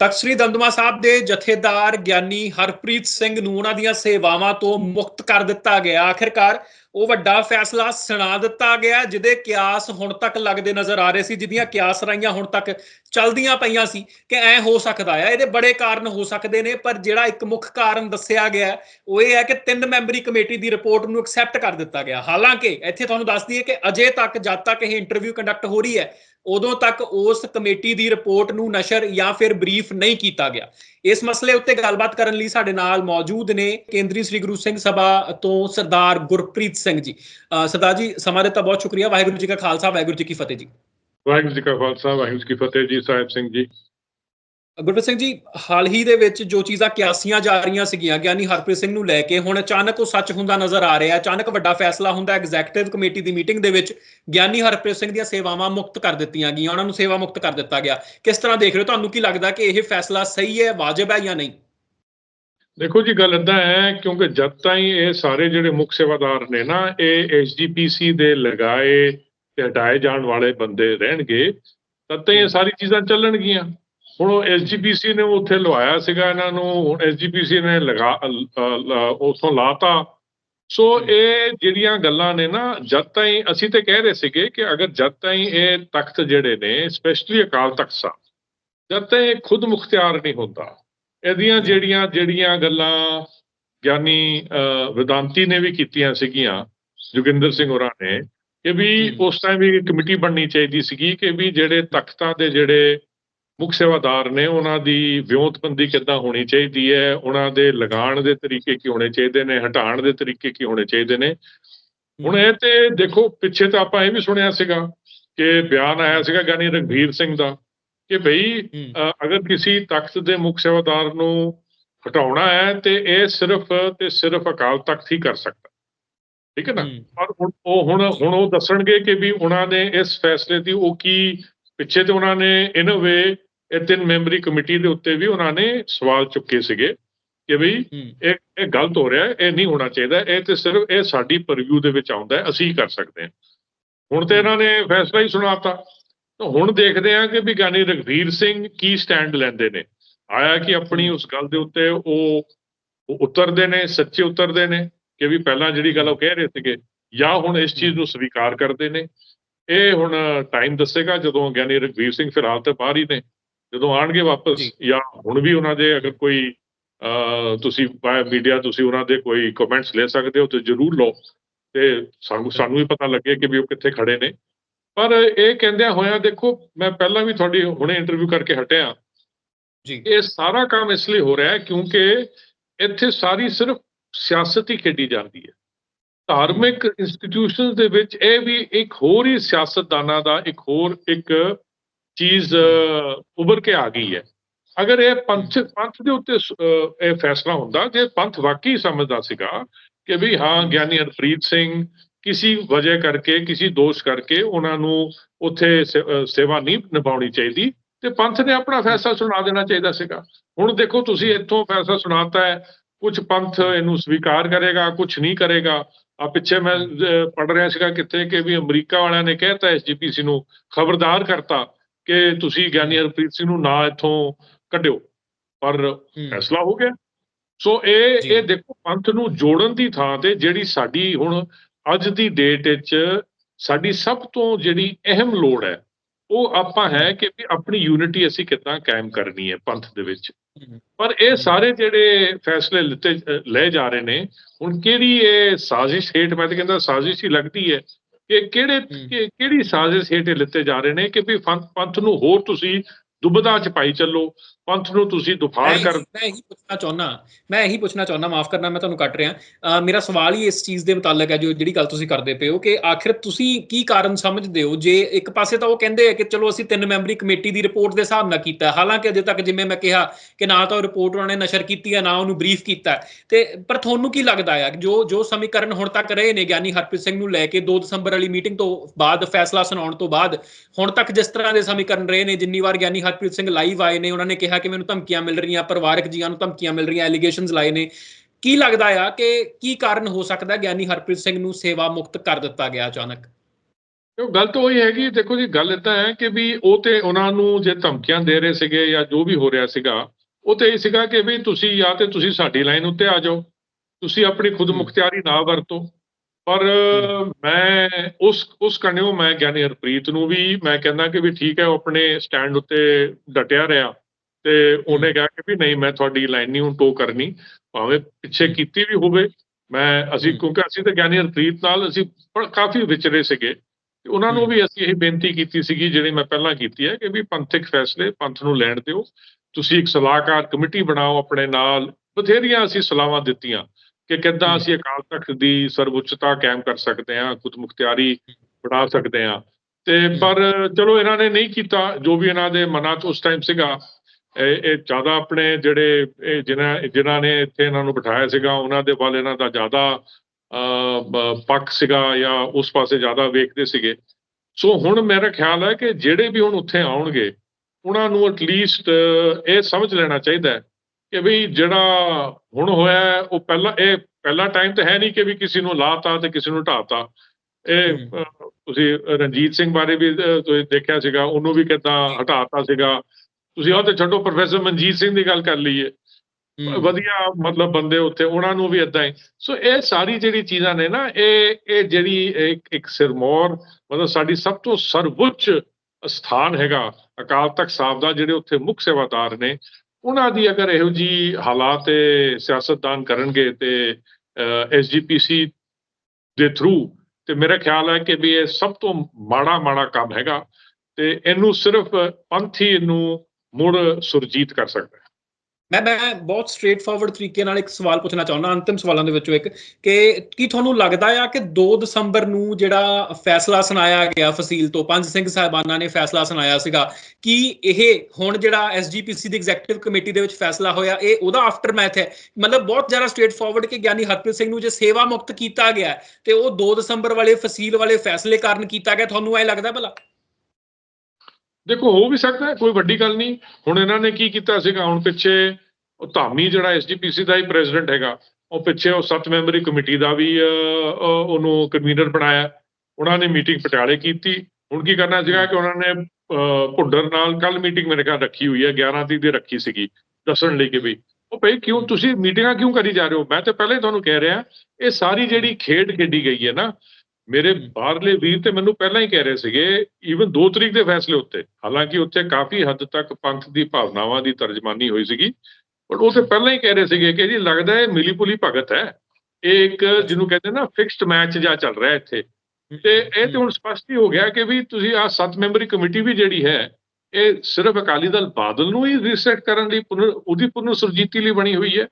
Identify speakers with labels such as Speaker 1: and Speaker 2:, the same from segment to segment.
Speaker 1: ਤਖਤ ਸ੍ਰੀ ਦਮਦਮਾ ਸਾਹਿਬ ਦੇ ਜਥੇਦਾਰ ਗਿਆਨੀ ਹਰਪ੍ਰੀਤ ਸਿੰਘ ਨੂੰ ਉਹਨਾਂ ਦੀਆਂ ਸੇਵਾਵਾਂ ਤੋਂ ਮੁਕਤ ਕਰ ਦਿੱਤਾ ਗਿਆ। ਆਖਿਰਕਾਰ ਉਹ ਵੱਡਾ ਫੈਸਲਾ ਸੁਣਾ ਦਿੱਤਾ ਗਿਆ, ਜਿਹਦੇ ਕਿਆਸ ਹੁਣ ਤੱਕ ਲੱਗਦੇ ਨਜ਼ਰ ਆ ਰਹੇ ਸੀ, ਜਿਹਦੀਆਂ ਕਿਆਸ ਰਾਈਆਂ ਹੁਣ ਤੱਕ ਚਲਦੀਆਂ ਪਈਆਂ ਸੀ ਕਿ ਐ ਹੋ ਸਕਦਾ ਆ। ਇਹਦੇ ਬੜੇ ਕਾਰਨ ਹੋ ਸਕਦੇ ਨੇ, ਪਰ ਜਿਹੜਾ ਇੱਕ ਮੁੱਖ ਕਾਰਨ ਦੱਸਿਆ ਗਿਆ, ਉਹ ਇਹ ਹੈ ਕਿ ਤਿੰਨ ਮੈਂਬਰੀ ਕਮੇਟੀ ਦੀ ਰਿਪੋਰਟ ਨੂੰ ਐਕਸੈਪਟ ਕਰ ਦਿੱਤਾ ਗਿਆ। ਹਾਲਾਂਕਿ ਇੱਥੇ ਤੁਹਾਨੂੰ ਦੱਸ ਦਈਏ ਕਿ ਅਜੇ ਤੱਕ ਜਦ ਤੱਕ ਇਹ ਇੰਟਰਵਿਊ ਕੰਡਕਟ ਹੋ ਰਹੀ ਹੈ ਉਦੋਂ ਤੱਕ ਉਸ ਕਮੇਟੀ ਦੀ ਰਿਪੋਰਟ ਨੂੰ ਨਸ਼ਰ ਜਾਂ ਫਿਰ ਬਰੀਫ ਨਹੀਂ ਕੀਤਾ ਗਿਆ। ਇਸ ਮਸਲੇ ਉੱਤੇ ਗੱਲਬਾਤ ਕਰਨ ਲਈ ਸਾਡੇ ਨਾਲ ਮੌਜੂਦ ਨੇ ਕੇਂਦਰੀ ਸ੍ਰੀ ਗੁਰੂ ਸਿੰਘ ਸਭਾ ਤੋਂ ਸਰਦਾਰ ਗੁਰਪ੍ਰੀਤ ਸਿੰਘ ਜੀ। ਅਹ ਸਰਦਾਰ ਜੀ, ਸਮਾਂ ਦਿੱਤਾ, ਬਹੁਤ ਸ਼ੁਕਰੀਆ। ਵਾਹਿਗੁਰੂ ਜੀ ਕਾ ਖਾਲਸਾ, ਵਾਹਿਗੁਰੂ ਜੀ ਕੀ ਫਤਿਹ ਜੀ।
Speaker 2: ਵਾਹਿਗੁਰੂ ਜੀ ਕਾ ਖਾਲਸਾ, ਵਾਹਿਗੁਰੂ ਜੀ ਕੀ ਫਤਿਹ ਜੀ, ਸਾਹਿਬ ਸਿੰਘ ਜੀ।
Speaker 1: ਗੁਰਪ੍ਰੀਤ ਸਿੰਘ ਜੀ, ਹਾਲ ਹੀ ਦੇ ਵਿੱਚ ਜੋ ਚੀਜ਼ਾਂ ਕਿਆਸੀਆਂ ਜਾ ਰਹੀਆਂ ਸੀਗੀਆਂ, ਗਿਆਨੀ ਹਰਪ੍ਰੀਤ ਸਿੰਘ ਨੂੰ ਲੈ ਕੇ, ਹੁਣ ਅਚਾਨਕ ਉਹ ਸੱਚ ਹੁੰਦਾ ਨਜ਼ਰ ਆ ਰਿਹਾ ਅਚਾਨਕ ਵੱਡਾ ਫੈਸਲਾ ਹੁੰਦਾ ਐਗਜ਼ੈਕਟਿਵ ਕਮੇਟੀ ਦੀ ਮੀਟਿੰਗ ਦੇ ਵਿੱਚ ਗਿਆਨੀ ਹਰਪ੍ਰੀਤ ਸਿੰਘ ਦੀਆਂ ਸੇਵਾਵਾਂ ਮੁਕਤ ਕਰ ਦਿੱਤੀਆਂ ਗਈਆਂ। ਉਹਨਾਂ ਨੂੰ ਸੇਵਾ ਮੁਕਤ ਕਰ ਦਿੱਤਾ ਗਿਆ। ਕਿਸ ਤਰ੍ਹਾਂ ਦੇਖ ਰਹੇ ਹੋ? ਤੁਹਾਨੂੰ ਕੀ ਲੱਗਦਾ ਕਿ ਇਹ ਫੈਸਲਾ ਸਹੀ ਹੈ, ਵਾਜਬ ਹੈ ਜਾਂ ਨਹੀਂ?
Speaker 2: ਦੇਖੋ ਜੀ, ਗੱਲ ਏਦਾਂ ਹੈ, ਕਿਉਂਕਿ ਜਦ ਤਾਈਂ ਇਹ ਸਾਰੇ ਜਿਹੜੇ ਮੁੱਖ ਸੇਵਾਦਾਰ ਨੇ ਨਾ, ਇਹ ਐਸਜੀਪੀਸੀ ਦੇ ਲਗਾਏ ਤੇ ਹਟਾਏ ਜਾਣ ਵਾਲੇ ਬੰਦੇ ਰਹਿਣਗੇ, ਤਦ ਤਾਈਂ ਇਹ ਸਾਰੀ ਚੀਜ਼ਾਂ ਚੱਲਣਗੀਆਂ। ਹੁਣ ਉਹ ਐਸਜੀਪੀਸੀ ਨੇ ਉੱਥੇ ਲਵਾਇਆ ਸੀਗਾ ਇਹਨਾਂ ਨੂੰ ਹੁਣ ਐਸਜੀਪੀਸੀ ਨੇ ਲਗਾ ਉਥੋਂ ਲਾਤਾ। ਸੋ ਇਹ ਜਿਹੜੀਆਂ ਗੱਲਾਂ ਨੇ ਨਾ ਜਦ ਤਾਈਂ ਅਸੀਂ ਤੇ ਕਹਿ ਰਹੇ ਸੀਗੇ ਕਿ ਅਗਰ ਜਦ ਤਾਈਂ ਇਹ ਤਖਤ ਜਿਹੜੇ ਨੇ ਸਪੈਸ਼ਲੀ ਅਕਾਲ ਤਖਤ ਸਾਹਿਬ ਜਦ ਤਾਈਂ ਇਹ ਖੁਦ ਮੁਖਤਿਆਰ ਨਹੀਂ ਹੁੰਦਾ ਇਹਦੀਆਂ ਜਿਹੜੀਆਂ ਜਿਹੜੀਆਂ ਗੱਲਾਂ ਗਿਆਨੀ ਵਿਦਾਂਤੀ ਨੇ ਵੀ ਕੀਤੀਆਂ ਸੀਗੀਆਂ ਜੋਗਿੰਦਰ ਸਿੰਘ ਹੋਰਾਂ ਨੇ ਕਿ ਵੀ। ਉਸ ਟਾਈਮ ਵੀ ਕਮੇਟੀ ਬਣਨੀ ਚਾਹੀਦੀ ਸੀਗੀ ਕਿ ਵੀ ਜਿਹੜੇ ਤਖਤਾਂ ਦੇ ਜਿਹੜੇ ਮੁੱਖ ਸੇਵਾਦਾਰ ਨੇ ਉਹਨਾਂ ਦੀ ਵਿਉਂਤਬੰਦੀ ਕਿੱਦਾਂ ਹੋਣੀ ਚਾਹੀਦੀ ਹੈ ਉਹਨਾਂ ਦੇ ਲਗਾਉਣ ਦੇ ਤਰੀਕੇ ਕੀ ਹੋਣੇ ਚਾਹੀਦੇ ਨੇ ਹਟਾਉਣ ਦੇ ਤਰੀਕੇ ਕੀ ਹੋਣੇ ਚਾਹੀਦੇ ਨੇ। ਹੁਣ ਇਹ ਤੇ ਦੇਖੋ ਪਿੱਛੇ ਤਾਂ ਆਪਾਂ ਇਹ ਵੀ ਸੁਣਿਆ ਸੀਗਾ ਕਿ ਬਿਆਨ ਆਇਆ ਸੀਗਾ ਗਿਆਨੀ ਰਘਬੀਰ ਸਿੰਘ ਦਾ ਕਿ ਭਈ ਅਗਰ ਕਿਸੇ ਤਖਤ ਦੇ ਮੁੱਖ ਸੇਵਾਦਾਰ ਨੂੰ ਹਟਾਉਣਾ ਹੈ ਤੇ ਇਹ ਸਿਰਫ ਤੇ ਸਿਰਫ ਅਕਾਲ ਤਖਤ ਹੀ ਕਰ ਸਕਦਾ। ਠੀਕ ਹੈ ਨਾ? ਪਰ ਹੁਣ ਉਹ ਹੁਣ ਹੁਣ ਉਹ ਦੱਸਣਗੇ ਕਿ ਵੀ ਉਹਨਾਂ ਨੇ ਇਸ ਫੈਸਲੇ ਦੀ ਉਹ ਕੀ ਪਿੱਛੇ ਤੇ ਉਹਨਾਂ ਨੇ ਇਨ ਵੇ ਇਹ ਤਿੰਨ ਮੈਂਬਰੀ ਕਮੇਟੀ ਦੇ ਉੱਤੇ ਵੀ ਉਹਨਾਂ ਨੇ ਸਵਾਲ ਚੁੱਕੇ ਸੀਗੇ ਕਿ ਵੀ ਇਹ ਇਹ ਗਲਤ ਹੋ ਰਿਹਾ ਹੈ ਇਹ ਨਹੀਂ ਹੋਣਾ ਚਾਹੀਦਾ ਇਹ ਤੇ ਸਿਰਫ ਇਹ ਸਾਡੀ ਪਰਵਿਊ ਦੇ ਵਿੱਚ ਆਉਂਦਾ ਹੈ ਅਸੀਂ ਕਰ ਸਕਦੇ ਹਾਂ। ਹੁਣ ਤੇ ਇਹਨਾਂ ਨੇ ਫੈਸਲਾ ਹੀ ਸੁਣਾਤਾ। ਤਾਂ ਹੁਣ ਦੇਖਦੇ ਹਾਂ ਕਿ ਵੀ ਗਿਆਨੀ ਰਘਵੀਰ ਸਿੰਘ ਕੀ ਸਟੈਂਡ ਲੈਂਦੇ ਨੇ। ਆਇਆ ਕਿ ਆਪਣੀ ਉਸ ਗੱਲ ਦੇ ਉੱਤੇ ਉਹ ਉਤਰਦੇ ਨੇ ਸੱਚੇ ਉਤਰਦੇ ਨੇ ਕਿ ਵੀ ਪਹਿਲਾਂ ਜਿਹੜੀ ਗੱਲ ਉਹ ਕਹਿ ਰਹੇ ਸੀਗੇ ਜਾਂ ਹੁਣ ਇਸ ਚੀਜ਼ ਨੂੰ ਸਵੀਕਾਰ ਕਰਦੇ ਨੇ। ਇਹ ਹੁਣ ਟਾਈਮ ਦੱਸੇਗਾ ਜਦੋਂ ਗਿਆਨੀ ਰਘਵੀਰ ਸਿੰਘ ਫਿਲਹਾਲ ਤੇ ਬਾਹਰ ਹੀ ਨੇ। ਜਦੋਂ ਆਣਗੇ ਵਾਪਸ
Speaker 1: ਜੀ।
Speaker 2: ਹੁਣ ਵੀ ਉਹਨਾਂ ਦੇ ਅਗਰ ਕੋਈ ਤੁਸੀਂ ਮੀਡੀਆ ਤੁਸੀਂ ਉਹਨਾਂ ਦੇ ਕੋਈ ਕਮੈਂਟਸ ਲੈ ਸਕਦੇ ਹੋ ਤੇ ਜਰੂਰ ਲਓ। ਤੇ ਸਾਨੂੰ ਸਾਨੂੰ ਵੀ ਪਤਾ ਲੱਗੇ ਕਿ ਵੀ ਉਹ ਕਿੱਥੇ ਖੜੇ ਨੇ। ਪਰ ਇਹ ਕਹਿੰਦਿਆਂ ਹੋਇਆਂ ਦੇਖੋ ਮੈਂ ਪਹਿਲਾਂ ਵੀ ਤੁਹਾਡੀ ਹੁਣੇ ਇੰਟਰਵਿਊ ਕਰਕੇ ਹਟਿਆ।
Speaker 1: ਜੀ।
Speaker 2: ਇਹ ਸਾਰਾ ਕੰਮ ਇਸ ਲਈ ਹੋ ਰਿਹਾ ਹੈ ਕਿਉਂਕਿ ਇੱਥੇ ਸਾਰੀ ਸਿਰਫ ਸਿਆਸਤ ਹੀ ਖੇਡੀ ਜਾਂਦੀ ਹੈ। ਧਾਰਮਿਕ ਇੰਸਟੀਟਿਊਸ਼ਨਸ ਦੇ ਵਿੱਚ ਇਹ ਵੀ ਇੱਕ ਹੋਰ ਹੀ ਸਿਆਸਤਦਾਨਾਂ ਦਾ ਇੱਕ ਹੋਰ ਇੱਕ ਚੀਜ਼ ਅਹ, ਉੱਭਰ ਕੇ ਆ ਗਈ ਹੈ। ਅਗਰ ਇਹ ਪੰਥ ਪੰਥ ਦੇ ਉੱਤੇ ਇਹ ਫੈਸਲਾ ਹੁੰਦਾ ਜੇ ਪੰਥ ਵਾਕਈ ਸਮਝਦਾ ਸੀਗਾ ਕਿ ਵੀ ਹਾਂ ਗਿਆਨੀ ਹਰਪ੍ਰੀਤ ਸਿੰਘ ਕਿਸੇ ਵਜ੍ਹਾ ਕਰਕੇ ਕਿਸੇ ਦੋਸ਼ ਕਰਕੇ ਉਹਨਾਂ ਨੂੰ ਉੱਥੇ ਸੇ- ਸੇਵਾ ਨਹੀਂ ਨਿਭਾਉਣੀ ਚਾਹੀਦੀ ਤੇ ਪੰਥ ਨੇ ਆਪਣਾ ਫੈਸਲਾ ਸੁਣਾ ਦੇਣਾ ਚਾਹੀਦਾ ਸੀਗਾ। ਹੁਣ ਦੇਖੋ ਤੁਸੀਂ ਇੱਥੋਂ ਫੈਸਲਾ ਸੁਣਾਤਾ ਹੈ ਕੁਝ ਪੰਥ ਇਹਨੂੰ ਸਵੀਕਾਰ ਕਰੇਗਾ ਕੁਝ ਨਹੀਂ ਕਰੇਗਾ। ਆ ਪਿੱਛੇ ਮੈਂ ਪੜ ਰਿਹਾ ਸੀਗਾ ਕਿੱਥੇ ਕਿ ਵੀ ਅਮਰੀਕਾ ਵਾਲਿਆਂ ਨੇ ਕਹਿਤਾ ਐਸਜੀਪੀਸੀ ਨੂੰ ਖਬਰਦਾਰ ਕਰਤਾ। ਕਿ ਤੁਸੀਂ ਗਿਆਨੀ ਹਰਪ੍ਰੀਤ ਸਿੰਘ ਨੂੰ ਨਾ ਇੱਥੋਂ ਕੱਢਿਓ। ਪਰ ਫੈਸਲਾ ਹੋ ਗਿਆ। ਸੋ ਇਹ। ਇਹ ਦੇਖੋ ਪੰਥ ਨੂੰ ਜੋੜਨ ਦੀ ਥਾਂ ਤੇ ਜਿਹੜੀ ਸਾਡੀ ਹੁਣ ਅੱਜ ਦੀ ਡੇਟ ਵਿੱਚ ਸਾਡੀ ਸਭ ਤੋਂ ਜਿਹੜੀ ਅਹਿਮ ਲੋੜ ਹੈ ਉਹ ਆਪਾਂ ਹੈ ਕਿ ਵੀ ਆਪਣੀ ਯੂਨਿਟੀ ਅਸੀਂ ਕਿੱਦਾਂ ਕਾਇਮ ਕਰਨੀ ਹੈ ਪੰਥ ਦੇ ਵਿੱਚ। ਪਰ ਇਹ ਸਾਰੇ ਜਿਹੜੇ ਫੈਸਲੇ ਲਿੱਤੇ ਲਏ ਜਾ ਰਹੇ ਨੇ ਹੁਣ ਕਿਹੜੀ ਇਹ ਸਾਜ਼ਿਸ਼ ਹੇਠ ਮੈਂ ਤਾਂ ਕਹਿੰਦਾ ਸਾਜ਼ਿਸ਼ ਹੀ ਲੱਗਦੀ ਹੈ ਕਿ ਕਿਹੜੇ ਕਿਹੜੀ ਸਾਜ਼ਿਸ਼ ਹੇਠ ਲਿੱਤੇ ਜਾ ਰਹੇ ਨੇ ਕਿ ਵੀ ਪੰਥ ਪੰਥ ਨੂੰ ਹੋਰ ਤੁਸੀਂ ਦੁਬਦਾ ਚ ਪਾਈ ਚੱਲੋ। ਪੰਥ ਨੂੰ ਤੁਸੀਂ ਦੁਫਾੜ ਕਰ
Speaker 1: ਮੈਂ ਇਹੀ ਪੁੱਛਣਾ ਚਾਹੁੰਦਾ ਮੈਂ ਇਹੀ ਪੁੱਛਣਾ ਚਾਹੁੰਦਾ ਮਾਫ ਕਰਨਾ ਮੈਂ ਤੁਹਾਨੂੰ ਕੱਟ ਰਿਹਾ। ਮੇਰਾ ਸਵਾਲ ਹੀ ਇਸ ਚੀਜ਼ ਦੇ ਮੁਤਾਲਕ ਹੈ ਜੋ ਜਿਹੜੀ ਗੱਲ ਤੁਸੀਂ ਕਰਦੇ ਪਏ ਹੋ ਕਿ ਆਖਿਰ ਤੁਸੀਂ ਕੀ ਕਾਰਨ ਸਮਝਦੇ ਹੋ? ਜੇ ਇੱਕ ਪਾਸੇ ਤਾਂ ਉਹ ਕਹਿੰਦੇ ਆ ਕਿ ਚਲੋ ਅਸੀਂ ਤਿੰਨ ਮੈਂਬਰੀ ਕਮੇਟੀ ਦੀ ਰਿਪੋਰਟ ਦੇ ਹਿਸਾਬ ਨਾਲ ਕੀਤਾ ਹਾਲਾਂਕਿ ਅਜੇ ਤੱਕ ਜਿਵੇਂ ਮੈਂ ਕਿਹਾ ਕਿ ਨਾ ਤਾਂ ਉਹ ਰਿਪੋਰਟ ਉਹਨਾਂ ਨੇ ਨਸ਼ਰ ਕੀਤੀ ਹੈ ਨਾ ਉਹਨੂੰ ਬਰੀਫ ਕੀਤਾ। ਤੇ ਪਰ ਤੁਹਾਨੂੰ ਕੀ ਲੱਗਦਾ ਹੈ ਜੋ ਜੋ ਸਮੀਕਰਨ ਹੁਣ ਤੱਕ ਰਹੇ ਨੇ ਗਿਆਨੀ ਹਰਪ੍ਰੀਤ ਸਿੰਘ ਨੂੰ ਲੈ ਕੇ 2 ਦਸੰਬਰ ਵਾਲੀ ਮੀਟਿੰਗ ਤੋਂ ਬਾਅਦ ਫੈਸਲਾ ਸੁਣਾਉਣ ਤੋਂ ਬਾਅਦ ਹੁਣ ਤੱਕ ਜਿਸ ਤਰ੍ਹਾਂ ਦੇ ਸਮੀਕਰਨ ਰਹੇ ਨੇ ਜਿੰਨੀ ਵਾਰ ਗਿਆਨੀ ਹਰਪ੍ਰੀਤ ਸਿੰਘ ਲਾਈਵ ਆਏ ਨੇ ਉਹਨਾਂ ਨੇ ਕਿਹਾ ਕਿ ਮੈਨੂੰ ਧਮਕੀਆਂ ਮਿਲ ਰਹੀਆਂ ਪਰਿਵਾਰਕ ਜੀਆਂ ਨੂੰ ਧਮਕੀਆਂ ਮਿਲ ਰਹੀਆਂ ਐਲੀਗੇਸ਼ਨਸ ਲਾਏ ਨੇ। ਕੀ ਲੱਗਦਾ ਆ ਕਿ ਕੀ ਕਾਰਨ ਹੋ ਸਕਦਾ ਗਿਆਨੀ ਹਰਪ੍ਰੀਤ ਸਿੰਘ ਨੂੰ ਸੇਵਾ ਮੁਕਤ ਕਰ ਦਿੱਤਾ ਗਿਆ ਅਚਾਨਕ?
Speaker 2: ਉਹ ਗੱਲ ਤਾਂ ਉਹੀ ਹੈਗੀ ਦੇਖੋ ਜੀ ਗੱਲ ਇਦਾਂ ਹੈ ਕਿ ਵੀ ਉਹ ਤੇ ਉਹਨਾਂ ਨੂੰ ਜੇ ਧਮਕੀਆਂ ਦੇ ਰਹੇ ਸੀਗੇ ਜਾਂ ਜੋ ਵੀ ਹੋ ਰਿਹਾ ਸੀਗਾ ਉਹ ਤੇ ਇਹ ਸੀਗਾ ਕਿ ਵੀ ਤੁਸੀਂ ਜਾਂ ਤੇ ਤੁਸੀਂ ਸਾਡੀ ਲਾਈਨ ਉੱਤੇ ਆ ਜਾਓ ਤੁਸੀਂ ਆਪਣੀ ਖੁਦ। ਮੁਖਤਿਆਰੀ ਨਾ ਵਰਤੋ। ਪਰ ਮੈਂ ਉਸ ਉਸ ਕਣਿਓ ਮੈਂ ਗਿਆਨੀ ਹਰਪ੍ਰੀਤ ਨੂੰ ਵੀ ਮੈਂ ਕਹਿੰਦਾ ਕਿ ਵੀ ਠੀਕ ਹੈ ਉਹ ਆਪਣੇ ਸਟੈਂਡ ਉੱਤੇ ਡਟਿਆ ਰਿਹਾ। ਤੇ ਉਹਨੇ ਕਿਹਾ ਕਿ ਵੀ ਨਹੀਂ ਮੈਂ ਤੁਹਾਡੀ ਲਾਈਨ ਨਹੀਂ ਹੁਣ ਟੋ ਕਰਨੀ ਭਾਵੇਂ ਪਿੱਛੇ ਕੀਤੀ ਵੀ ਹੋਵੇ ਮੈਂ ਅਸੀਂ। ਕਿਉਂਕਿ ਅਸੀਂ ਤਾਂ ਗਿਆਨੀ ਹਰਪ੍ਰੀਤ ਨਾਲ ਅਸੀਂ ਕਾਫੀ ਵਿਚਰੇ ਸੀਗੇ ਤੇ ਉਹਨਾਂ ਨੂੰ। ਵੀ ਅਸੀਂ ਇਹ ਬੇਨਤੀ ਕੀਤੀ ਸੀਗੀ ਜਿਹੜੀ ਮੈਂ ਪਹਿਲਾਂ ਕੀਤੀ ਹੈ ਕਿ ਵੀ ਪੰਥਕ ਫੈਸਲੇ ਪੰਥ ਨੂੰ ਲੈਣ ਦਿਓ ਤੁਸੀਂ ਇੱਕ ਸਲਾਹਕਾਰ ਕਮੇਟੀ ਬਣਾਓ ਆਪਣੇ ਨਾਲ ਬਥੇਰੀਆਂ ਅਸੀਂ ਸਲਾਹਾਂ ਦਿੱਤੀਆਂ ਕਿ ਕਿੱਦਾਂ। ਅਸੀਂ ਅਕਾਲ ਤਖਤ ਦੀ ਸਰਵਉੱਚਤਾ ਕਾਇਮ ਕਰ ਸਕਦੇ ਹਾਂ ਖੁਦ ਮੁਖਤਿਆਰੀ ਬਣਾ ਸਕਦੇ ਹਾਂ ਤੇ। ਪਰ ਚਲੋ ਇਹਨਾਂ ਨੇ ਨਹੀਂ ਕੀਤਾ ਜੋ ਵੀ ਇਹਨਾਂ ਦੇ ਮਨਾਂ 'ਚ ਉਸ ਟਾਈਮ ਸੀਗਾ ਇਹ ਇਹ ਜ਼ਿਆਦਾ ਆਪਣੇ ਜਿਹੜੇ ਇਹ ਜਿਨ੍ਹਾਂ ਜਿਨ੍ਹਾਂ ਨੇ ਇੱਥੇ ਇਹਨਾਂ ਨੂੰ ਬਿਠਾਇਆ ਸੀਗਾ ਉਹਨਾਂ ਦੇ ਵੱਲ ਇਹਨਾਂ ਦਾ ਜ਼ਿਆਦਾ ਪੱਖ ਸੀਗਾ ਜਾਂ ਉਸ ਪਾਸੇ ਜ਼ਿਆਦਾ ਵੇਖਦੇ ਸੀਗੇ। ਸੋ ਹੁਣ ਮੇਰਾ ਖਿਆਲ ਹੈ ਕਿ ਜਿਹੜੇ ਵੀ ਹੁਣ ਉੱਥੇ ਆਉਣਗੇ ਉਹਨਾਂ ਨੂੰ ਐਟਲੀਸਟ ਇਹ ਸਮਝ ਲੈਣਾ ਚਾਹੀਦਾ ਹੈ ਕਿ ਵੀ ਜਿਹੜਾ ਹੁਣ ਹੋਇਆ ਉਹ ਪਹਿਲਾਂ ਇਹ ਪਹਿਲਾ ਟਾਈਮ ਤਾਂ ਹੈ ਨਹੀਂ ਕਿ ਵੀ ਕਿਸੇ ਨੂੰ ਲਾਤਾ ਤੇ ਕਿਸੇ ਨੂੰ ਢਾਤਾ। ਇਹ ਤੁਸੀਂ ਰਣਜੀਤ ਸਿੰਘ ਬਾਰੇ ਵੀ ਤੁਸੀਂ ਦੇਖਿਆ ਸੀਗਾ ਉਹਨੂੰ ਵੀ ਕਿੱਦਾਂ ਹਟਾਤਾ ਸੀਗਾ ਤੁਸੀਂ ਉਹ ਤੇ ਛੱਡੋ ਪ੍ਰੋਫੈਸਰ ਮਨਜੀਤ ਸਿੰਘ ਦੀ ਗੱਲ ਕਰ ਲਈਏ। ਵਧੀਆ ਮਤਲਬ ਬੰਦੇ ਉੱਥੇ ਉਹਨਾਂ ਨੂੰ ਵੀ ਇਦਾਂ ਹੀ। ਸੋ ਇਹ ਸਾਰੀ ਜਿਹੜੀ ਚੀਜ਼ਾਂ ਨੇ ਨਾ ਇਹ ਇਹ ਜਿਹੜੀ ਇੱਕ ਇੱਕ ਸਿਰਮੌਰ ਮਤਲਬ ਸਾਡੀ ਸਭ ਤੋਂ ਸਰਵਉੱਚ ਸਥਾਨ ਹੈਗਾ ਅਕਾਲ ਤਖਤ ਸਾਹਿਬ ਦਾ ਜਿਹੜੇ ਉੱਥੇ ਮੁੱਖ ਸੇਵਾਦਾਰ ਨੇ ਉਹਨਾਂ ਦੀ ਅਗਰ ਇਹੋ ਜੀ ਹਾਲਾਤ ਸਿਆਸਤਦਾਨ ਕਰਨਗੇ ਤੇ ਐਸਜੀਪੀਸੀ ਦੇ ਥਰੂ ਤੇ ਮੇਰਾ ਖਿਆਲ ਹੈ ਕਿ ਵੀ ਇਹ ਸਭ ਤੋਂ ਮਾੜਾ ਮਾੜਾ ਕੰਮ ਹੈਗਾ। ਤੇ ਇਹਨੂੰ ਸਿਰਫ ਪੰਥ ਇਹਨੂੰ ਮੁੜ ਸੁਰਜੀਤ ਕਰ ਸਕਦਾ ਹੈ।
Speaker 1: ਮੈਂ ਮੈਂ ਬਹੁਤ ਸਟ੍ਰੇਟ ਫਾਰਵਰਡ ਤਰੀਕੇ ਨਾਲ ਇੱਕ ਸਵਾਲ ਪੁੱਛਣਾ ਚਾਹੁੰਦਾ, ਅੰਤਿਮ ਸਵਾਲਾਂ ਦੇ ਵਿੱਚੋਂ ਇੱਕ ਕਿ ਕੀ ਤੁਹਾਨੂੰ ਲੱਗਦਾ ਆ ਕਿ 2 ਦਸੰਬਰ ਨੂੰ ਜਿਹੜਾ ਫੈਸਲਾ ਸੁਣਾਇਆ ਗਿਆ ਫਸੀਲ ਤੋਂ, ਪੰਜ ਸਿੰਘ ਸਾਹਿਬਾਨਾਂ ਨੇ ਫੈਸਲਾ ਸੁਣਾਇਆ ਸੀਗਾ, ਕਿ ਇਹ ਹੁਣ ਜਿਹੜਾ ਐਸਜੀਪੀਸੀ ਦੀ ਐਗਜ਼ੈਕਟਿਵ ਕਮੇਟੀ ਦੇ ਵਿੱਚ ਫੈਸਲਾ ਹੋਇਆ, ਇਹ ਉਹਦਾ ਆਫਟਰ ਮੈਥ ਹੈ? ਮਤਲਬ ਬਹੁਤ ਜ਼ਿਆਦਾ ਸਟ੍ਰੇਟ ਫਾਰਵਰਡ ਕਿ ਗਿਆਨੀ ਹਰਪ੍ਰੀਤ ਸਿੰਘ ਨੂੰ ਜੇ ਸੇਵਾ ਮੁਕਤ ਕੀਤਾ ਗਿਆ ਤੇ ਉਹ 2 ਦਸੰਬਰ ਵਾਲੇ ਫਸੀਲ ਵਾਲੇ ਫੈਸਲੇ ਕਾਰਨ ਕੀਤਾ ਗਿਆ, ਤੁਹਾਨੂੰ ਐ ਲੱਗਦਾ ਭਲਾ?
Speaker 2: ਦੇਖੋ ਹੋ ਵੀ ਸਕਦਾ ਕੋਈ ਵੱਡੀ ਗੱਲ ਨਹੀਂ। ਹੁਣ ਇਹਨਾਂ ਨੇ ਕੀ ਕੀਤਾ ਸੀਗਾ? ਹੁਣ ਪਿੱਛੇ ਉਹ ਧਾਮੀ ਜਿਹੜਾ ਐਸਜੀਪੀਸੀ ਦਾ ਹੀ ਪ੍ਰੈਜ਼ੀਡੈਂਟ ਹੈਗਾ ਉਹ ਪਿੱਛੇ ਉਹ ਸੱਤ ਮੈਂਬਰੀ ਕਮੇਟੀ ਦਾ ਵੀ ਉਹਨੂੰ ਕਨਵੀਨਰ ਬਣਾਇਆ। ਉਹਨਾਂ ਨੇ ਮੀਟਿੰਗ ਪਟਿਆਲੇ ਕੀਤੀ। ਹੁਣ ਕੀ ਕਰਨਾ ਸੀਗਾ ਕਿ ਉਹਨਾਂ ਨੇ ਅਹ, ਭੁੱਡਰ ਨਾਲ ਕੱਲ ਮੀਟਿੰਗ ਮੇਰੇ ਖਿਆਲ ਰੱਖੀ ਹੋਈ ਹੈ 11 ਤਰੀਕ ਦੀ ਰੱਖੀ ਸੀਗੀ ਦੱਸਣ ਲਈ ਕਿ ਵੀ। ਉਹ ਭਈ ਕਿਉਂ ਤੁਸੀਂ ਮੀਟਿੰਗਾਂ ਕਿਉਂ ਕਰੀ ਜਾ ਰਹੇ ਹੋ? ਮੈਂ ਤਾਂ ਪਹਿਲਾਂ ਹੀ ਤੁਹਾਨੂੰ ਕਹਿ ਰਿਹਾ ਇਹ ਸਾਰੀ ਜਿਹੜੀ ਖੇਡ ਖੇਡੀ ਗਈ ਹੈ ਨਾ ਮੇਰੇ ਬਾਹਰਲੇ ਵੀਰ ਤੇ ਮੈਨੂੰ ਪਹਿਲਾਂ ਹੀ ਕਹਿ ਰਹੇ ਸੀਗੇ ਈਵਨ 2 ਤਰੀਕ ਦੇ ਫੈਸਲੇ ਉੱਤੇ, ਹਾਲਾਂਕਿ ਉੱਥੇ ਕਾਫੀ ਹੱਦ ਤੱਕ ਪੰਥ ਦੀ ਭਾਵਨਾਵਾਂ ਦੀ ਤਰਜਮਾਨੀ ਹੋਈ ਸੀਗੀ ਪਰ ਉਹ ਤੇ ਪਹਿਲਾਂ ਹੀ ਕਹਿ ਰਹੇ ਸੀਗੇ ਕਿ ਜੀ ਲੱਗਦਾ ਹੈ ਮਿਲੀਪੁਲੀ ਭਗਤ ਹੈ, ਇਹ ਇੱਕ ਜਿਹਨੂੰ ਕਹਿੰਦੇ ਨਾ ਫਿਕਸਡ ਮੈਚ ਜਿਹਾ ਚੱਲ ਰਿਹਾ ਇੱਥੇ। ਤੇ ਇਹ ਤੇ ਹੁਣ ਸਪਸ਼ਟ ਹੀ ਹੋ ਗਿਆ ਕਿ ਵੀ ਤੁਸੀਂ ਆ ਸੱਤ ਮੈਂਬਰੀ ਕਮੇਟੀ ਵੀ ਜਿਹੜੀ ਹੈ, ਇਹ ਸਿਰਫ ਅਕਾਲੀ ਦਲ ਬਾਦਲ ਨੂੰ ਹੀ ਰੀਸੈਟ ਕਰਨ ਲਈ ਪੁਨਰ ਉਹਦੀ ਪੁਨਰ ਸੁਰਜੀਤੀ ਲਈ ਬਣੀ ਹੋਈ ਹੈ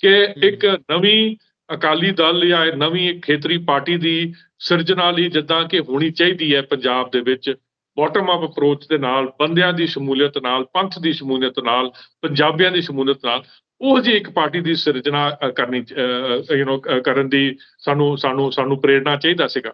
Speaker 2: ਕਿ ਇੱਕ ਨਵੀਂ ਅਕਾਲੀ ਦਲ ਜਾਂ ਨਵੀਂ ਇੱਕ ਖੇਤਰੀ ਪਾਰਟੀ ਦੀ ਸਿਰਜਣਾ ਲਈ ਜਿੱਦਾਂ ਕਿ ਹੋਣੀ ਚਾਹੀਦੀ ਹੈ ਪੰਜਾਬ ਦੇ ਵਿੱਚ ਬਾਟਮ ਅਪ ਅਪਰੋਚ ਦੇ ਨਾਲ ਬੰਦਿਆਂ ਦੀ ਸ਼ਮੂਲੀਅਤ ਨਾਲ ਪੰਥ ਦੀ ਸ਼ਮੂਲੀਅਤ ਨਾਲ ਪੰਜਾਬੀਆਂ ਦੀ ਸ਼ਮੂਲੀਅਤ ਨਾਲ ਉਹ ਜੀ ਇੱਕ ਪਾਰਟੀ ਦੀ ਸਿਰਜਣਾ ਕਰਨੀ ਯੂ نو ਕਰਨ ਦੀ ਸਾਨੂੰ ਸਾਨੂੰ ਸਾਨੂੰ ਪ੍ਰੇਰਣਾ ਚਾਹੀਦਾ ਸੀਗਾ।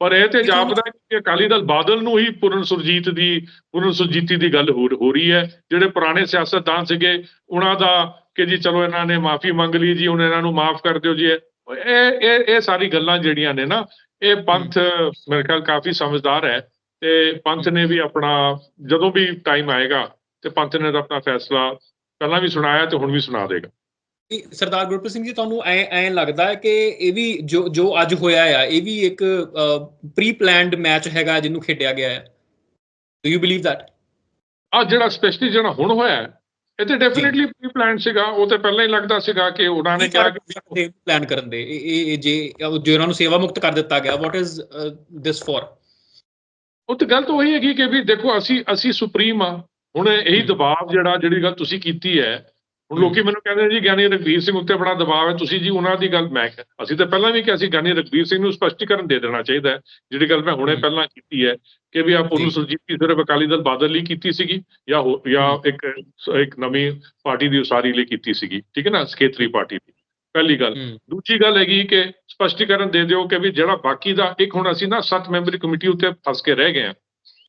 Speaker 2: ਪਰ ਇਹ ਤੇ ਜਾਪਦਾ ਕਿ ਅਕਾਲੀ ਦਲ ਬਾਦਲ ਨੂੰ ਹੀ ਪੁਰਨ ਸੁਰਜੀਤ ਦੀ ਪੁਰਨ ਸੁਰਜੀਤੀ ਦੀ ਗੱਲ ਹੋ ਰਹੀ ਹੈ। ਜਿਹੜੇ ਪੁਰਾਣੇ ਸਿਆਸਤਦਾਨ ਸੀਗੇ ਉਹਨਾਂ ਦਾ ਕਿ ਜੀ ਚਲੋ ਇਹਨਾਂ ਨੇ ਮਾਫੀ ਮੰਗ ਲਈ ਜੀ ਹੁਣ ਇਹਨਾਂ ਨੂੰ ਮਾਫ ਕਰ ਦਿਓ ਜੀ। ਇਹ ਇਹ ਇਹ ਸਾਰੀ ਗੱਲਾਂ ਜਿਹੜੀਆਂ ਨੇ ਨਾ ਇਹ ਪੰਥ ਮੇਰੇ ਖਿਆਲ ਕਾਫੀ ਸਮਝਦਾਰ ਹੈ ਤੇ ਪੰਥ ਨੇ ਵੀ ਆਪਣਾ ਜਦੋਂ ਵੀ ਟਾਈਮ ਆਏਗਾ ਤੇ ਪੰਥ ਨੇ ਆਪਣਾ ਫੈਸਲਾ ਪਹਿਲਾਂ ਵੀ ਸੁਣਾਇਆ ਤੇ ਹੁਣ ਵੀ ਸੁਣਾ ਦੇਗਾ।
Speaker 1: ਸਰਦਾਰ ਗੁਰਪ੍ਰੀਤ ਸਿੰਘ ਜੀ ਤੁਹਾਨੂੰ ਐ ਐ ਲੱਗਦਾ ਹੈ ਕਿ ਇਹ ਵੀ ਜੋ ਜੋ ਅੱਜ ਹੋਇਆ ਆ ਇਹ ਵੀ ਇੱਕ ਪ੍ਰੀ ਪਲਾਨਡ ਮੈਚ ਹੈਗਾ ਜਿਹਨੂੰ ਖੇਡਿਆ ਗਿਆ ਹੈ। ਡੂ ਯੂ ਬਲੀਵ ਥੈਟ
Speaker 2: ਆ ਜਿਹੜਾ ਸਪੈਸ਼ਲੀ ਜਿਹੜਾ ਹੁਣ ਹੋਇਆ ਹੈ, ਇਹ ਤੇ ਡੈਫੀਨਿਟਲੀ ਪ੍ਰੀ ਪਲਾਨ ਸੀਗਾ ਉਹ ਤੇ ਪਹਿਲਾਂ ਹੀ ਲੱਗਦਾ ਸੀਗਾ ਕਿ ਉਹਨਾਂ ਨੇ ਕਿਹਾ ਕਿ
Speaker 1: ਪਲਾਨ ਕਰਨ ਦੇ। ਇਹ ਜੇ ਜੋ ਇਹਨਾਂ ਨੂੰ ਸੇਵਾ ਮੁਕਤ ਕਰ ਦਿੱਤਾ ਗਿਆ ਵਾਟ ਇਜ਼ ਦਿਸ ਫॉर
Speaker 2: ਉਹ ਤੇ ਗੱਲ ਤਾਂ ਉਹੀ ਹੈਗੀ ਕਿ ਵੀ ਦੇਖੋ ਅਸੀਂ ਅਸੀਂ ਸੁਪਰੀਮ ਆ। ਹੁਣ ਇਹੀ। ਦਬਾਅ ਜਿਹੜਾ ਜਿਹੜੀ ਗੱਲ ਤੁਸੀਂ ਕੀਤੀ ਹੈ ਹੁਣ। ਲੋਕੀ ਮੈਨੂੰ ਕਹਿੰਦੇ ਜੀ ਗਿਆਨੀ ਰਘਵੀਰ ਸਿੰਘ ਉੱਤੇ ਬੜਾ ਦਬਾਅ ਹੈ ਤੁਸੀਂ ਜੀ ਉਹਨਾਂ ਦੀ ਗੱਲ ਮੈਂ ਅਸੀਂ ਤਾਂ ਪਹਿਲਾਂ ਵੀ ਕਿਹਾ ਸੀ ਗਿਆਨੀ ਰਘਵੀਰ ਸਿੰਘ ਨੂੰ ਸਪਸ਼ਟੀਕਰਨ ਦੇ ਦੇਣਾ ਚਾਹੀਦਾ ਹੈ ਜਿਹੜੀ ਗੱਲ ਮੈਂ ਹੁਣੇ। ਪਹਿਲਾਂ ਕੀਤੀ ਹੈ ਕਿ ਵੀ ਆਪ ਉਹਨੂੰ। ਸੁਰਜੀਤ ਸਿਰਫ ਅਕਾਲੀ ਦਲ ਬਾਦਲ ਲਈ ਕੀਤੀ ਸੀਗੀ ਜਾਂ ਹੋ- ਜਾਂ। ਇੱਕ ਇੱਕ ਨਵੀਂ ਪਾਰਟੀ ਦੀ ਉਸਾਰੀ ਲਈ ਕੀਤੀ ਸੀਗੀ ਠੀਕ ਹੈ ਨਾ ਖੇਤਰੀ ਪਾਰਟੀ ਦੀ ਪਹਿਲੀ ਗੱਲ ਦੂਜੀ ਗੱਲ ਹੈਗੀ ਕਿ ਸਪਸ਼ਟੀਕਰਨ ਦੇ ਦਿਓ ਕਿ ਵੀ ਜਿਹੜਾ ਬਾਕੀ ਦਾ ਇੱਕ ਹੁਣ ਅਸੀਂ ਨਾ ਸੱਤ ਮੈਂਬਰੀ ਕਮੇਟੀ ਉੱਤੇ ਫਸ ਕੇ ਰਹਿ ਗਏ ਹਾਂ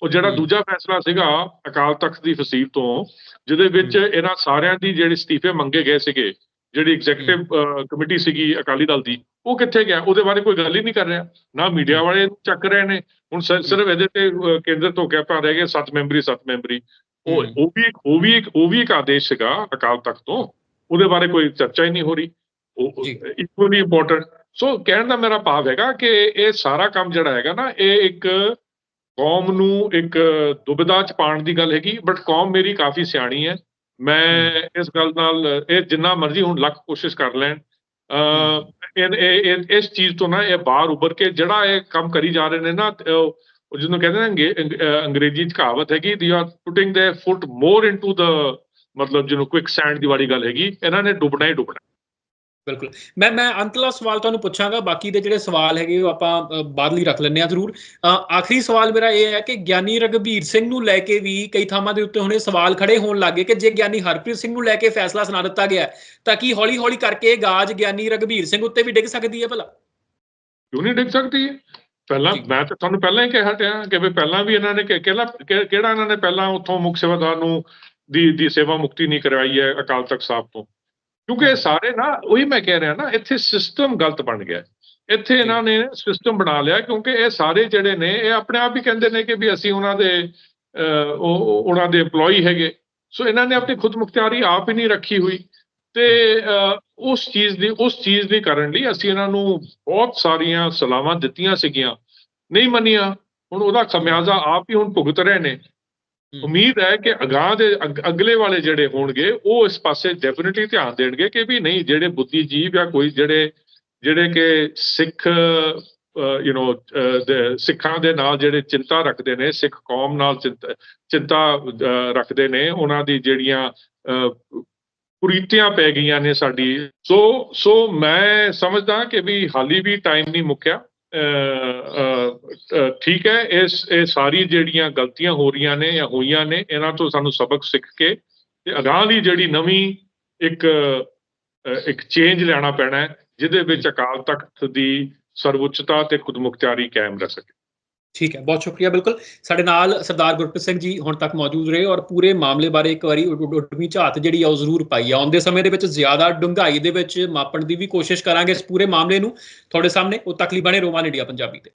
Speaker 2: ਉਹ ਜਿਹੜਾ। ਦੂਜਾ ਫੈਸਲਾ ਸੀਗਾ ਅਕਾਲ ਤਖਤ ਦੀ ਫਸੀਲ ਤੋਂ ਜਿਹਦੇ ਵਿੱਚ ਇਹਨਾਂ ਸਾਰਿਆਂ ਦੀ ਜਿਹੜੇ ਅਸਤੀਫੇ ਮੰਗੇ ਗਏ ਸੀਗੇ ਜਿਹੜੀ ਐਗਜ਼ੀਕਟਿਵ ਕਮੇਟੀ ਸੀਗੀ ਅਕਾਲੀ ਦਲ ਦੀ ਉਹ ਕਿੱਥੇ ਗਿਆ? ਉਹਦੇ ਬਾਰੇ ਕੋਈ ਗੱਲ ਹੀ ਨਹੀਂ ਕਰ ਰਿਹਾ। ਨਾ ਮੀਡੀਆ ਵਾਲੇ ਚੱਕ ਰਹੇ ਨੇ। ਹੁਣ ਸਿਰਫ ਇਹਦੇ ਤੇ ਕੇਂਦਰ ਤੋਂ ਕਿਹਾ ਪਾ ਰਹਿ ਗਏ 7 ਮੈਂਬਰੀ 7 ਮੈਂਬਰੀ। ਉਹ। ਉਹ ਵੀ ਇੱਕ ਉਹ ਵੀ ਇੱਕ ਉਹ ਵੀ ਇੱਕ ਆਦੇਸ਼ ਸੀਗਾ ਅਕਾਲ ਤਖਤ ਤੋਂ। ਉਹਦੇ ਬਾਰੇ ਕੋਈ ਚਰਚਾ ਹੀ ਨਹੀਂ ਹੋ ਰਹੀ। ਉਹ। ਇਕੁਅਲੀ ਇੰਪੋਰਟੈਂਟ ਸੋ ਕਹਿਣ ਦਾ ਮੇਰਾ ਭਾਵ ਹੈਗਾ ਕਿ ਇਹ ਸਾਰਾ ਕੰਮ ਜਿਹੜਾ ਹੈਗਾ ਨਾ ਇਹ ਇੱਕ ਕੌਮ ਨੂੰ ਇੱਕ ਦੁਬਿਧਾ ਚ ਪਾਉਣ ਦੀ ਗੱਲ ਹੈਗੀ ਬਟ ਕੌਮ ਮੇਰੀ ਕਾਫੀ ਸਿਆਣੀ ਹੈ। ਮੈਂ ਇਸ ਗੱਲ ਨਾਲ ਇਹ ਜਿੰਨਾ ਮਰਜ਼ੀ ਹੁਣ ਲੱਖ ਕੋਸ਼ਿਸ਼ ਕਰ ਲੈਣ ਇਹ ਇਸ ਚੀਜ਼ ਤੋਂ ਨਾ ਇਹ ਬਾਹਰ ਉੱਭਰ ਕੇ ਜਿਹੜਾ ਇਹ ਕੰਮ ਕਰੀ ਜਾ ਰਹੇ ਨੇ ਨਾ ਜਿਹਨੂੰ ਕਹਿੰਦੇ ਨੇ ਅੰਗਰੇਜ਼ੀ ਚ ਕਹਾਵਤ ਹੈਗੀ ਦੇ ਆਰ ਪੁਟਿੰਗ ਦੇ ਫੁੱਟ ਮੋਰ ਇਨਟੂ ਦ ਮਤਲਬ ਜਿਹਨੂੰ ਕੁਇਕ ਸੈਂਡ ਦੀ ਵਾਲੀ ਗੱਲ ਹੈਗੀ ਇਹਨਾਂ ਨੇ ਡੁੱਬਣਾ ਹੀ ਡੁੱਬਣਾ।
Speaker 1: ਬਿਲਕੁਲ। ਮੈਂ ਮੈਂ ਅੰਤਲਾ ਸਵਾਲ ਤੁਹਾਨੂੰ ਪੁੱਛਾਂਗਾ ਬਾਕੀ ਦੇ ਜਿਹੜੇ ਸਵਾਲ ਹੈਗੇ ਉਹ ਆਪਾਂ ਬਾਅਦ ਲਈ ਰੱਖ ਲੈਂਦੇ ਆ ਜ਼ਰੂਰ। ਆਖਰੀ ਸਵਾਲ ਮੇਰਾ ਇਹ ਹੈ ਕਿ ਗਿਆਨੀ ਰਗਵੀਰ ਸਿੰਘ ਨੂੰ ਲੈ ਕੇ ਵੀ ਕਈ ਥਾਵਾਂ ਦੇ ਉੱਤੇ ਹੁਣੇ ਸਵਾਲ ਖੜੇ ਹੋਣ ਲੱਗੇ ਕਿ ਜੇ ਗਿਆਨੀ ਹਰਪ੍ਰੀਤ ਸਿੰਘ ਨੂੰ ਲੈ ਕੇ ਫੈਸਲਾ ਸੁਣਾ ਦਿੱਤਾ ਗਿਆ ਤਾਂ ਕੀ ਹੌਲੀ ਹੌਲੀ ਕਰਕੇ ਗਾਜ ਗਿਆਨੀ ਰਗਵੀਰ ਸਿੰਘ ਉੱਤੇ ਵੀ ਡਿੱਗ ਸਕਦੀ ਹੈ ਭਲਾ?
Speaker 2: ਕਿਉਂ ਨਹੀਂ ਡਿੱਗ ਸਕਦੀ? ਹੈ ਪਹਿਲਾਂ। ਮੈਂ ਤਾਂ ਤੁਹਾਨੂੰ ਪਹਿਲਾਂ ਹੀ ਕਹਿ ਹਟਿਆ ਕਿ ਵੀ ਪਹਿਲਾਂ ਵੀ ਇਹਨਾਂ ਨੇ ਕਿਹੜਾ ਕਿਹੜਾ ਇਹਨਾਂ ਨੇ ਪਹਿਲਾਂ ਉੱਥੋਂ ਮੁੱਖ ਸੇਵਾਦਾਰ ਨੂੰ ਦੀ ਦੀ ਸੇਵਾ ਮੁਕਤੀ ਨਹੀਂ ਕਰਵਾਈ ਹੈ ਅਕਾਲ ਤਖਤ ਸਾਹਿਬ ਤੋਂ? ਕਿਉਂਕਿ ਇਹ ਸਾਰੇ ਨਾ ਉਹੀ ਮੈਂ ਕਹਿ ਰਿਹਾ ਨਾ ਇੱਥੇ ਸਿਸਟਮ ਗਲਤ ਬਣ ਗਿਆ। ਇੱਥੇ ਇਹਨਾਂ ਨੇ ਸਿਸਟਮ ਬਣਾ ਲਿਆ ਕਿਉਂਕਿ ਇਹ ਸਾਰੇ ਜਿਹੜੇ ਨੇ ਇਹ ਆਪਣੇ ਆਪ ਹੀ ਕਹਿੰਦੇ ਨੇ ਕਿ ਵੀ ਅਸੀਂ ਉਹਨਾਂ ਦੇ ਉਹ ਉਹ- ਉਹਨਾਂ ਦੇ EMPLOYEE ਹੈਗੇ। ਸੋ ਇਹਨਾਂ ਨੇ ਆਪਣੀ ਖੁਦ ਮੁਖਤਿਆਰੀ ਆਪ ਹੀ ਨਹੀਂ ਰੱਖੀ ਹੋਈ ਤੇ ਉਸ ਚੀਜ਼ ਦੀ ਉਸ ਚੀਜ਼ ਦੀ ਕਰਨ ਲਈ ਅਸੀਂ ਇਹਨਾਂ ਨੂੰ ਬਹੁਤ ਸਾਰੀਆਂ ਸਲਾਹਾਂ ਦਿੱਤੀਆਂ ਸੀਗੀਆਂ। ਨਹੀਂ ਮੰਨੀਆਂ ਹੁਣ ਉਹਦਾ ਖਮਿਆਜ਼ਾ ਆਪ ਹੀ ਹੁਣ ਭੁਗਤ ਰਹੇ ਨੇ। ਉਮੀਦ ਹੈ ਕਿ ਅਗਾਹ ਦੇ ਅਗਲੇ ਵਾਲੇ ਜਿਹੜੇ ਹੋਣਗੇ ਉਹ ਇਸ ਪਾਸੇ ਡੈਫੀਨਿਟਲੀ ਧਿਆਨ ਦੇਣਗੇ ਕਿ ਵੀ ਨਹੀਂ ਜਿਹੜੇ ਬੁੱਧੀਜੀਵ ਜਾਂ ਕੋਈ ਜਿਹੜੇ ਜਿਹੜੇ ਕਿ ਸਿੱਖ ਯੂ نو ਸਿੱਖਾਂ ਦੇ ਨਾਲ ਜਿਹੜੇ ਚਿੰਤਾ ਰੱਖਦੇ ਨੇ ਸਿੱਖ ਕੌਮ ਨਾਲ ਚਿੰਤਾ ਚਿੰਤਾ ਰੱਖਦੇ ਨੇ ਉਹਨਾਂ ਦੀ ਜਿਹੜੀਆਂ ਅਹ, ਕੁਰੀਤੀਆਂ ਪੈ ਗਈਆਂ ਨੇ ਸਾਡੀ। ਸੋ ਸੋ ਮੈਂ ਸਮਝਦਾ ਕਿ ਵੀ ਹਾਲੀ ਵੀ ਟਾਈਮ ਨਹੀਂ ਮੁੱਕਿਆ। ਠੀਕ ਹੈ ਇਸ ਇਹ ਸਾਰੀ ਜਿਹੜੀਆਂ ਗਲਤੀਆਂ ਹੋ ਰਹੀਆਂ ਨੇ ਜਾਂ ਹੋਈਆਂ ਨੇ, ਇਹਨਾਂ ਤੋਂ ਸਾਨੂੰ ਸਬਕ ਸਿੱਖ ਕੇ ਤੇ ਅਗਾਂਹ ਦੀ ਜਿਹੜੀ ਨਵੀਂ ਇੱਕ ਇੱਕ ਚੇਂਜ ਲੈਣਾ ਪੈਣਾ ਜਿਹਦੇ ਵਿੱਚ ਅਕਾਲ ਤਖਤ ਦੀ ਸਰਵਉੱਚਤਾ ਤੇ ਖੁਦਮੁਖਤਿਆਰੀ ਕਾਇਮ ਰਹਿ ਸਕੇ।
Speaker 1: ਠੀਕ ਹੈ, ਬਹੁਤ ਸ਼ੁਕਰੀਆ, ਬਿਲਕੁਲ। ਸਾਡੇ ਨਾਲ ਸਰਦਾਰ ਗੁਰਪ੍ਰੀਤ ਸਿੰਘ ਜੀ ਹੁਣ ਤੱਕ ਮੌਜੂਦ ਰਹੇ ਔਰ ਪੂਰੇ ਮਾਮਲੇ ਬਾਰੇ ਇੱਕ ਵਾਰੀ ਉੱਡ- ਉੱਡ- ਝਾਤ ਜਿਹੜੀ ਆ ਉਹ ਜ਼ਰੂਰ ਪਾਈ ਆ। ਆਉਂਦੇ ਸਮੇਂ ਦੇ ਵਿੱਚ ਜ਼ਿਆਦਾ ਡੂੰਘਾਈ ਦੇ ਵਿੱਚ ਮਾਪਣ ਦੀ ਵੀ ਕੋਸ਼ਿਸ਼ ਕਰਾਂਗੇ ਇਸ ਪੂਰੇ ਮਾਮਲੇ ਨੂੰ। ਤੁਹਾਡੇ ਸਾਹਮਣੇ ਉਹ ਤੱਕ ਲਈ ਬਣੇ ਰੋਮਾਨ ਇੰਡੀਆ ਪੰਜਾਬੀ ਤੇ।